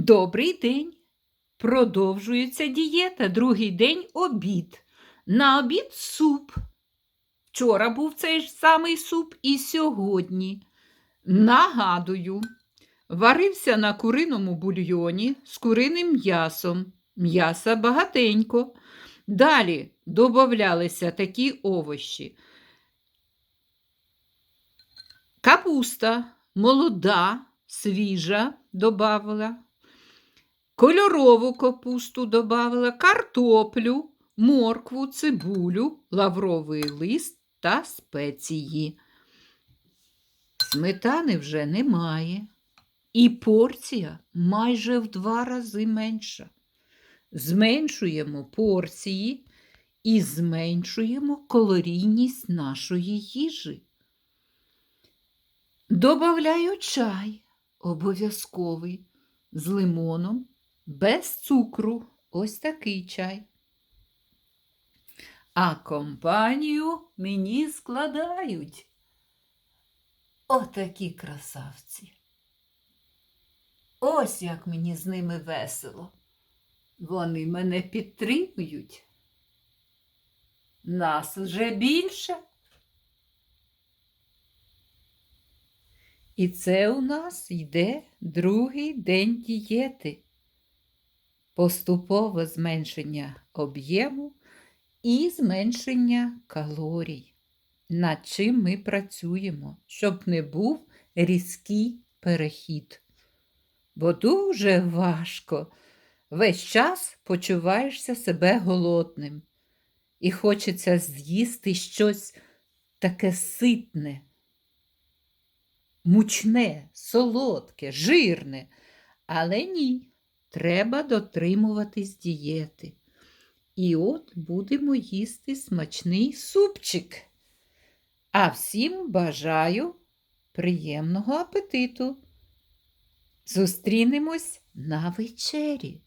Добрий день. Продовжується дієта. Другий день обід. На обід суп. Вчора був цей ж самий суп і сьогодні. Нагадую, варився на куриному бульйоні з куриним м'ясом. М'яса багатенько. Далі додавалися такі овочі. Капуста молода, свіжа добавила. Кольорову капусту добавила, картоплю, моркву, цибулю, лавровий лист та спеції. Сметани вже немає. І порція майже в два рази менша. Зменшуємо порції і зменшуємо калорійність нашої їжі. Добавляю чай обов'язковий з лимоном, без цукру. Ось такий чай. А компанію мені складають отакі красавці. Ось як мені з ними весело. Вони мене підтримують. Нас вже більше. І це у нас йде другий день дієти. Поступове зменшення об'єму і зменшення калорій. Над чим ми працюємо, щоб не був різкий перехід. Бо дуже важко. Весь час почуваєшся себе голодним, і хочеться з'їсти щось таке ситне мучне, солодке, жирне. Але ні, треба дотримуватись дієти. І от будемо їсти смачний супчик. А всім бажаю приємного апетиту. Зустрінемось на вечері.